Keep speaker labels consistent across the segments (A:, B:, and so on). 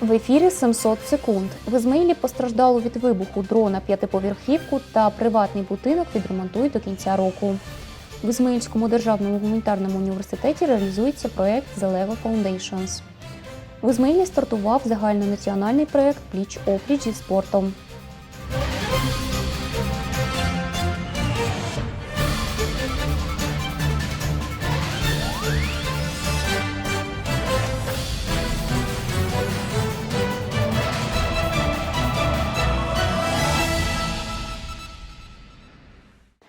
A: В ефірі 700 секунд. В Ізмаїлі постраждало від вибуху дрона п'ятиповерхівку та приватний будинок відремонтують до кінця року. В Ізмаїльському державному гуманітарному університеті реалізується проект Зелева Foundations. В Ізмаїлі стартував загальнонаціональний проект Пліч опліч зі спортом.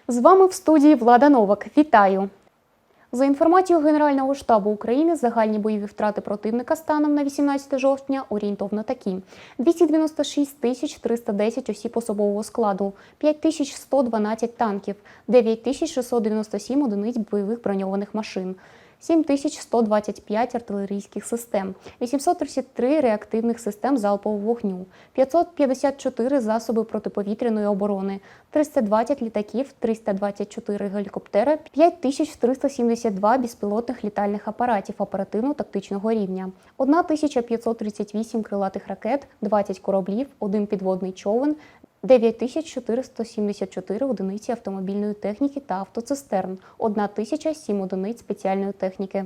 A: З вами в студії Влада Новак. Вітаю! За інформацією Генерального штабу України, загальні бойові втрати противника станом на 18 жовтня орієнтовно такі: 296 тисяч 310 осіб особового складу, 5 тисяч 112 танків, 9 тисяч 697 одиниць бойових броньованих машин. 7125 артилерійських систем, 833 реактивних систем залпового вогню, 554 засоби протиповітряної оборони, 320 літаків, 324 гелікоптери, 5372 безпілотних літальних апаратів оперативно-тактичного рівня, 1538 крилатих ракет, 20 кораблів, 1 підводний човен, 9474 одиниці автомобільної техніки та автоцистерн, 1007 одиниць спеціальної техніки.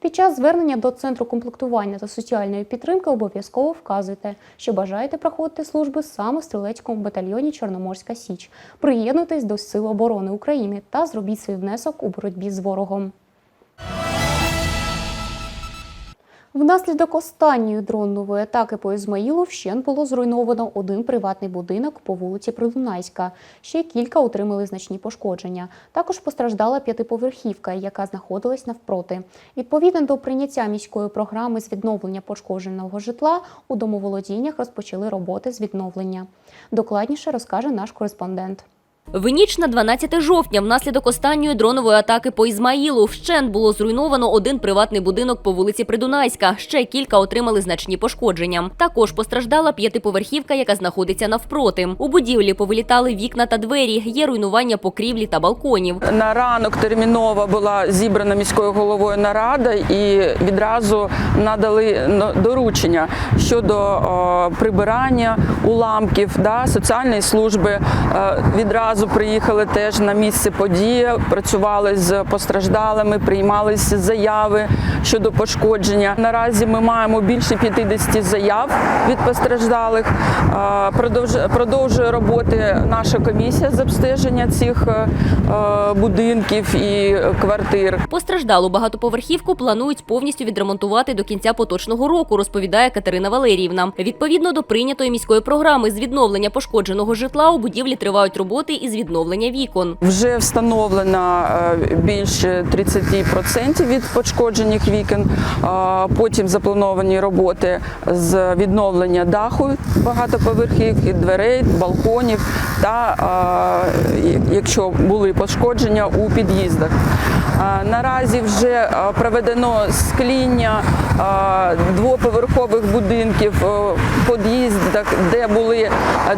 A: Під час звернення до центру комплектування та соціальної підтримки обов'язково вказуйте, що бажаєте проходити служби саме в стрілецькому батальйоні Чорноморська Січ. Приєднуйтесь до Сил оборони України та зробіть свій внесок у боротьбі з ворогом. Внаслідок останньої дронової атаки по Ізмаїлу вщен було зруйновано один приватний будинок по вулиці Придунайська. Ще кілька отримали значні пошкодження. Також постраждала п'ятиповерхівка, яка знаходилась навпроти. Відповідно до прийняття міської програми з відновлення пошкодженого житла, у домоволодіннях розпочали роботи з відновлення. Докладніше розкаже наш кореспондент.
B: В ніч на 12 жовтня внаслідок останньої дронової атаки по Ізмаїлу вщент було зруйновано один приватний будинок по вулиці Придунайська. Ще кілька отримали значні пошкодження. Також постраждала п'ятиповерхівка, яка знаходиться навпроти. У будівлі повилітали вікна та двері. Є руйнування покрівлі та балконів.
C: На ранок терміново була зібрана міською головою нарада і відразу надали ну, доручення щодо прибирання уламків да, соціальної служби. Е, Відразу приїхали теж на місце події, працювали з постраждалими, приймалися заяви щодо пошкодження. Наразі ми маємо більше 50 заяв від постраждалих. Продовж- Продовжує роботи наша комісія з обстеження цих е, е, будинків і квартир.
B: Постраждалу багатоповерхівку планують повністю відремонтувати до кінця поточного року, розповідає Катерина Валеріївна. Відповідно до прийнятої міської програми з відновлення пошкодженого житла у будівлі тривають роботи із відновлення вікон.
C: Вже встановлено е, більше 30% від пошкоджених вікон. Е, Потім заплановані роботи з відновлення даху багатоповерхівки, дверей, балконів та е, якщо були пошкодження у під'їздах. Наразі вже проведено скління двоповерхових будинків в під'їздах, де були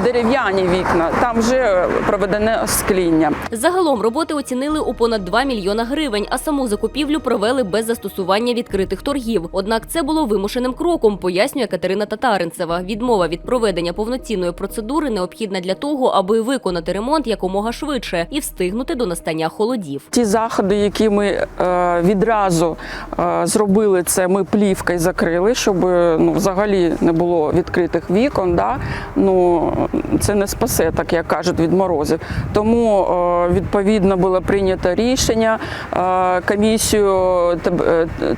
C: дерев'яні вікна. Там вже проведено скління.
B: Загалом роботи оцінили у понад 2 мільйона гривень, а саму закупівлю провели без застосування відкритих торгів. Однак це було вимушеним кроком, пояснює Катерина Татаринцева. Відмова від проведення повноцінної процедури необхідна для того, аби виконати ремонт якомога швидше і встигнути до настання холодів.
C: Ті заходи, які ми е, відразу е, зробили, це ми плівкою закрили, щоб е, ну, взагалі не було відкритих вікон. Да? Ну, це не спасе, так як кажуть, від морозів. Тому е, відповідно було прийнято рішення е, комісію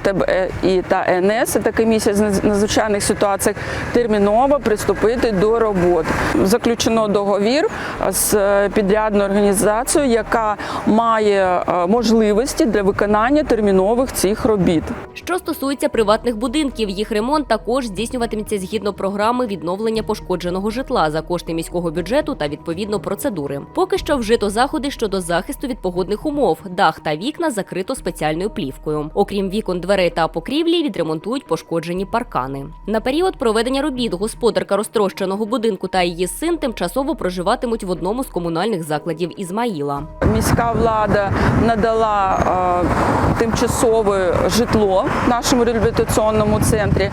C: ТБ, е, і та ЕНС, це комісія з надз- надзвичайних ситуаціях, терміново приступити до роботи. Заключено договір з підрядною організацією, яка має можливості для виконання термінових цих робіт.
B: Що стосується приватних будинків, їх ремонт також здійснюватиметься згідно програми відновлення пошкодженого житла за кошти міського бюджету та відповідно процедури. Поки що вжито заходи щодо захисту від погодних умов. Дах та вікна закрито спеціальною плівкою. Окрім вікон, дверей та покрівлі, відремонтують пошкоджені паркани. На період проведення робіт господарка розтрощеного будинку та її син тимчасово проживатимуть в одному з комунальних закладів Ізмаїла.
C: Міська влада надала е, тимчасове житло нашому реабілітаційному центрі,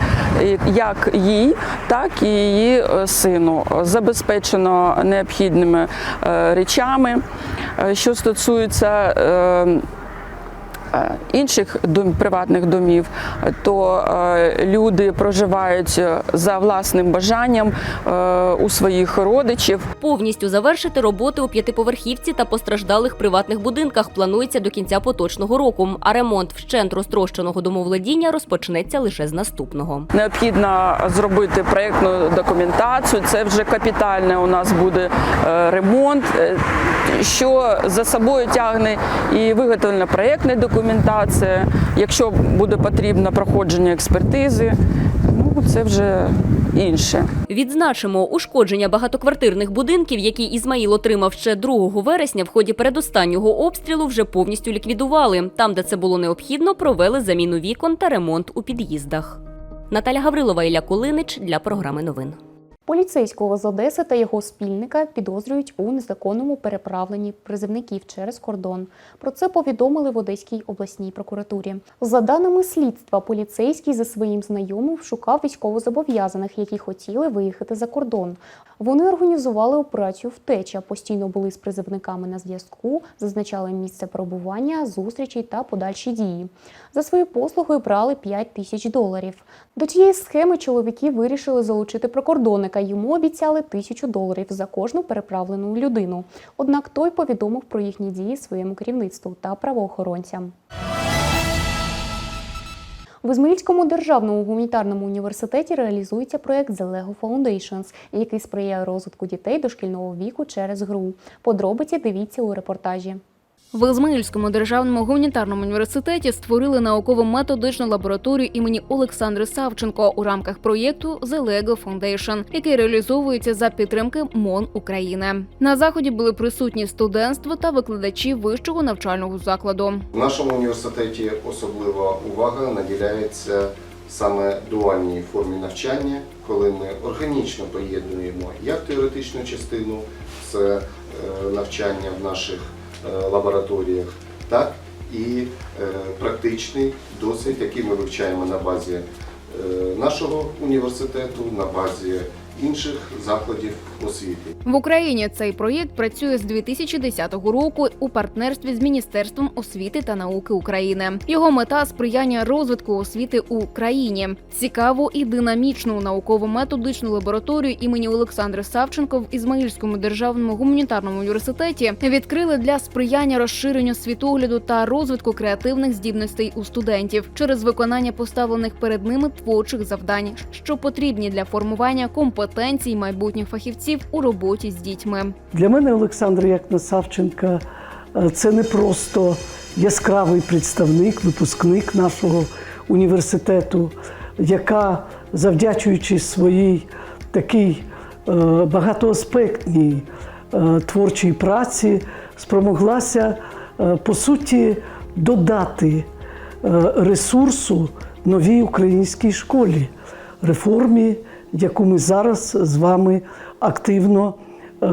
C: як їй, так і її е, сину. Забезпечено необхідними е, речами. Е, Що стосується е, інших дом, приватних домів, то е, люди проживають за власним бажанням е, у своїх родичів.
B: Повністю завершити роботи у п'ятиповерхівці та постраждалих приватних будинках планується до кінця поточного року. А ремонт вщент розтрощеного домовладіння розпочнеться лише з наступного.
C: Необхідно зробити проєктну документацію. Це вже капітальний у нас буде е, ремонт, е, що за собою тягне і виготовлення проєктної документації. Якщо буде потрібно проходження експертизи, ну це вже інше.
B: Відзначимо ушкодження багатоквартирних будинків, які Ізмаїл отримав ще 2 вересня в ході передостаннього обстрілу, вже повністю ліквідували. Там, де це було необхідно, провели заміну вікон та ремонт у під'їздах. Наталя Гаврилова Ілля Кулинич для програми новин.
A: Поліцейського з Одеси та його спільника підозрюють у незаконному переправленні призивників через кордон. Про це повідомили в Одеській обласній прокуратурі. За даними слідства, поліцейський за своїм знайомим шукав військовозобов'язаних, які хотіли виїхати за кордон. Вони організували операцію втеча, постійно були з призивниками на зв'язку, зазначали місце перебування, зустрічей та подальші дії. За свою послугу брали 5 тисяч доларів. До тієї схеми чоловіки вирішили залучити прикордонника. Йому обіцяли тисячу доларів за кожну переправлену людину. Однак той повідомив про їхні дії своєму керівництву та правоохоронцям. В Ізмаїльському державному гуманітарному університеті реалізується The Lego Foundations, який сприяє розвитку дітей дошкільного віку через гру. Подробиці дивіться у репортажі.
D: В Ізмаїльському державному гуманітарному університеті створили науково-методичну лабораторію імені Олександри Савченко у рамках проєкту The Lego Foundation, який реалізовується за підтримки МОН України. На заході були присутні студентство та викладачі вищого навчального закладу.
E: В нашому університеті особлива увага наділяється саме дуальній формі навчання, коли ми органічно поєднуємо як теоретичну частину, це е, навчання в наших лабораторіях, так? І е, практичний досвід, який ми вивчаємо на базі е, нашого університету, на базі інших закладів освіти.
D: В Україні цей проєкт працює з 2010 року у партнерстві з Міністерством освіти та науки України. Його мета сприяння розвитку освіти у країні. Цікаву і динамічну науково-методичну лабораторію імені Олександри Савченко в Ізмаїльському державному гуманітарному університеті відкрили для сприяння розширенню світогляду та розвитку креативних здібностей у студентів через виконання поставлених перед ними творчих завдань, що потрібні для формування компетенцій майбутніх фахівців у роботі з дітьми.
F: Для мене Олександр Якна Савченка е, це не просто яскравий представник, випускник нашого університету, яка, завдячуючи своїй такій е, багатоаспектній е, творчій праці, спромоглася по суті додати ресурсу новій українській школі, реформі, яку ми зараз з вами активно е,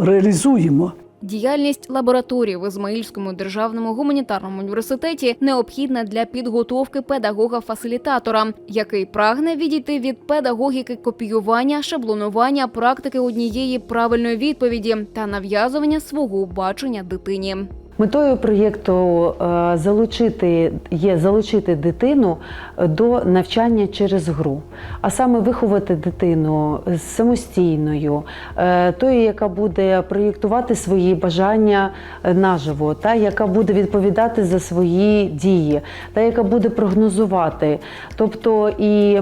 F: реалізуємо.
D: Діяльність лабораторії в Ізмаїльському державному гуманітарному університеті необхідна для підготовки педагога-фасилітатора, який прагне відійти від педагогіки копіювання, шаблонування практики однієї правильної відповіді та нав'язування свого бачення дитині.
G: Метою проєкту е, залучити є залучити дитину до навчання через гру, а саме виховати дитину самостійною, е, тою, яка буде проєктувати свої бажання е, наживо, та яка буде відповідати за свої дії, та яка буде прогнозувати, тобто і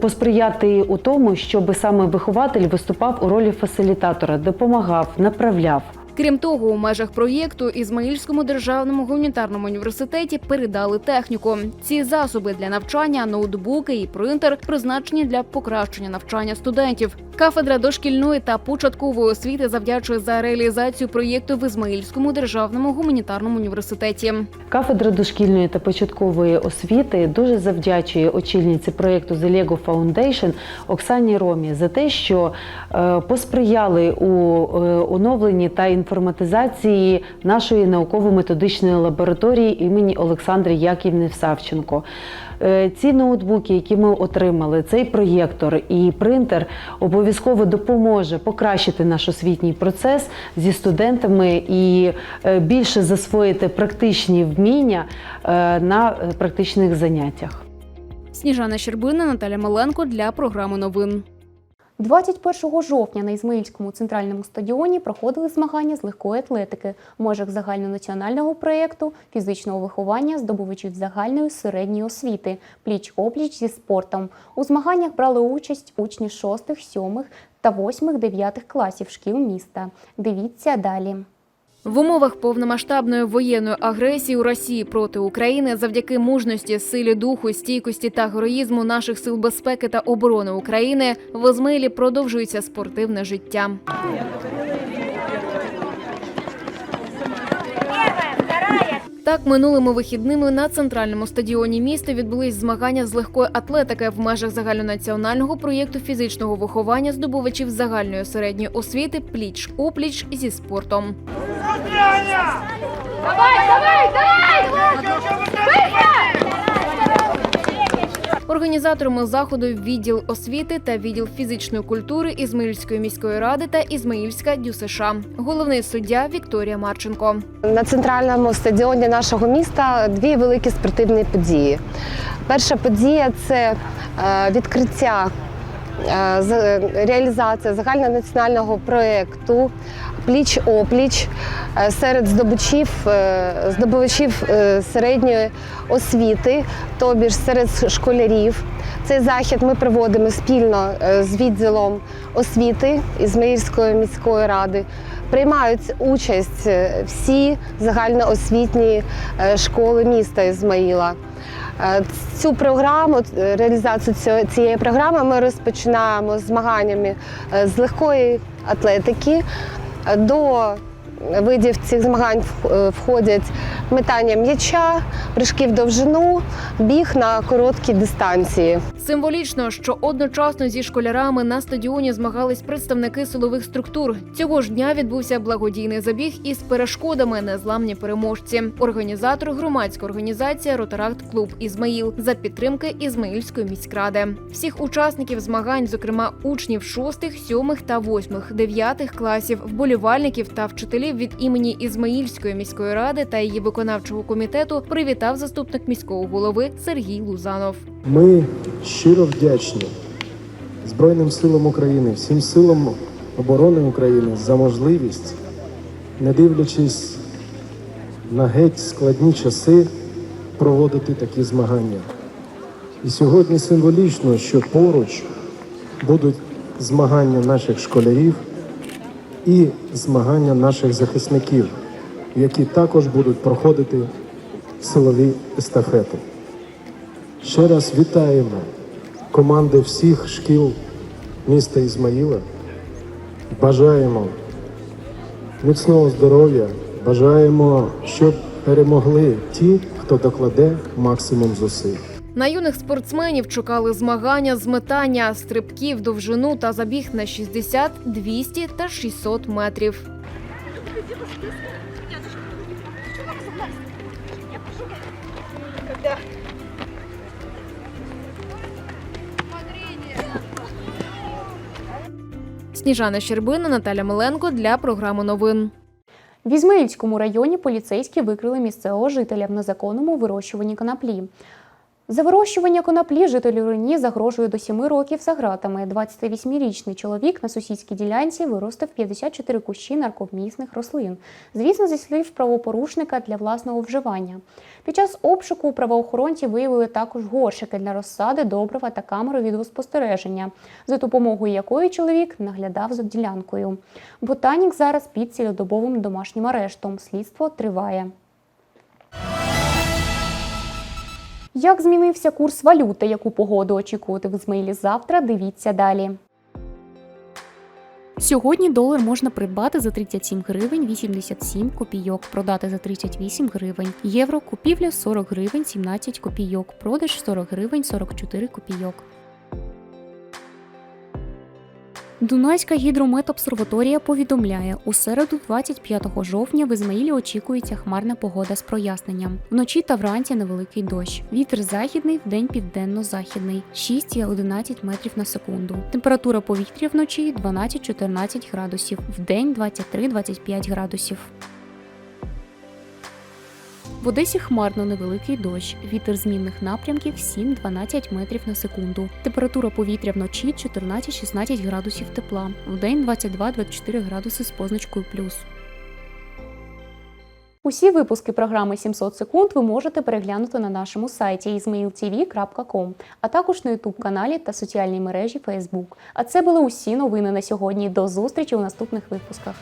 G: посприяти у тому, щоб саме вихователь виступав у ролі фасилітатора, допомагав, направляв.
D: Крім того, у межах проєкту Ізмаїльському державному гуманітарному університеті передали техніку. Ці засоби для навчання, ноутбуки і принтер призначені для покращення навчання студентів. Кафедра дошкільної та початкової освіти завдячує за реалізацію проєкту в Ізмаїльському державному гуманітарному університеті.
G: Кафедра дошкільної та початкової освіти дуже завдячує очільниці проєкту The Lego Foundation Оксані Ромі за те, що е, посприяли у е, оновленні та інформатизації нашої науково-методичної лабораторії імені Олександри Яківни Савченко. Е, Ці ноутбуки, які ми отримали, цей проєктор і принтер обов'язково допоможе покращити наш освітній процес зі студентами і е, більше засвоїти практичні вміння е, на практичних заняттях.
D: Сніжана Щербина, Наталя Маленко для програми новин.
A: 21 жовтня на Ізмаїльському центральному стадіоні проходили змагання з легкої атлетики в межах загальнонаціонального проєкту фізичного виховання здобувачів загальної середньої освіти пліч-опліч зі спортом. У змаганнях брали участь учні 6, 7 та 8, 9 класів шкіл міста. Дивіться далі.
D: В умовах повномасштабної воєнної агресії у Росії проти України завдяки мужності, силі духу, стійкості та героїзму наших сил безпеки та оборони України в Озмилі продовжується спортивне життя. Так, минулими вихідними на центральному стадіоні міста відбулись змагання з легкої атлетики в межах загальнонаціонального проєкту фізичного виховання здобувачів загальної середньої освіти пліч опліч зі спортом. Організаторами заходу відділ освіти та відділ фізичної культури Ізмаїльської міської ради та Ізмаїльська ДЮСШ. Головний суддя Вікторія Марченко.
H: На центральному стадіоні нашого міста дві великі спортивні події. Перша подія це е, відкриття е, з- реалізація загальнонаціонального проєкту Пліч-опліч е, серед здобувачів, е, здобувачів е, середньої освіти, тобі ж серед школярів. Цей захід ми проводимо спільно з відділом освіти Ізмаїльської міської ради. Приймають участь всі загальноосвітні школи міста Ізмаїла. Цю програму, реалізацію цієї програми ми розпочинаємо змаганнями з легкої атлетики. До видів цих змагань е, входять метання м'яча, прыжки в довжину, біг на короткі дистанції.
D: Символічно, що одночасно зі школярами на стадіоні змагались представники силових структур. Цього ж дня відбувся благодійний забіг із перешкодами незламні переможці. Організатор громадська організація Ротаракт Клуб Ізмаїл за підтримки Ізмаїльської міськради. Всіх учасників змагань, зокрема учнів 6, 7 та 8, 9 класів, вболівальників та вчителів від імені Ізмаїльської міської ради та її виконавчого комітету привітав заступник міського голови Сергій Лузанов.
I: Ми щиро вдячні Збройним силам України, всім силам оборони України за можливість, не дивлячись на геть складні часи, проводити такі змагання. І сьогодні символічно, що поруч будуть змагання наших школярів і змагання наших захисників, які також будуть проходити силові естафети. Ще раз вітаємо команди всіх шкіл міста Ізмаїла. Бажаємо міцного здоров'я, бажаємо, щоб перемогли ті, хто докладе максимум зусиль.
D: На юних спортсменів чекали змагання з метання, стрибків, довжину та забіг на 60, 200 та 600 метрів. Сніжана Щербина, Наталя Миленко для програми новин.
A: В Ізмаїльському районі поліцейські викрили місцевого жителя в незаконному вирощуванні коноплі. За вирощування коноплі жителю Рені загрожує до 7 років за ґратами. 28-річний чоловік на сусідській ділянці виростив 54 кущі наркомісних рослин. Звісно, зі слів правопорушника для власного вживання. Під час обшуку правоохоронці виявили також горщики для розсади, добрива та камеру відеоспостереження, за допомогою якої чоловік наглядав за ділянкою. Ботанік зараз під цілодобовим домашнім арештом. Слідство триває. Як змінився курс валюти, яку погоду очікувати в Ізмаїлі завтра, дивіться далі. Сьогодні долар можна придбати за 37 гривень 87 копійок, продати за 38 гривень. Євро купівля 40 гривень 17 копійок, продаж 40 гривень 44 копійок. Дунайська гідрометобсерваторія повідомляє, у середу, 25 жовтня, в Ізмаїлі очікується хмарна погода з проясненням. Вночі та вранці невеликий дощ. Вітер західний, вдень південно-західний 6-11 метрів на секунду. Температура повітря вночі 12-14 градусів, вдень 23-25 градусів. В Одесі хмарно невеликий дощ. Вітер змінних напрямків 7-12 метрів на секунду. Температура повітря вночі 14-16 градусів тепла. Вдень 22-24 градуси з позначкою плюс. Усі випуски програми 700 секунд ви можете переглянути на нашому сайті izmailtv.com, а також на youtube каналі та соціальній мережі Facebook. А це були усі новини на сьогодні. До зустрічі у наступних випусках.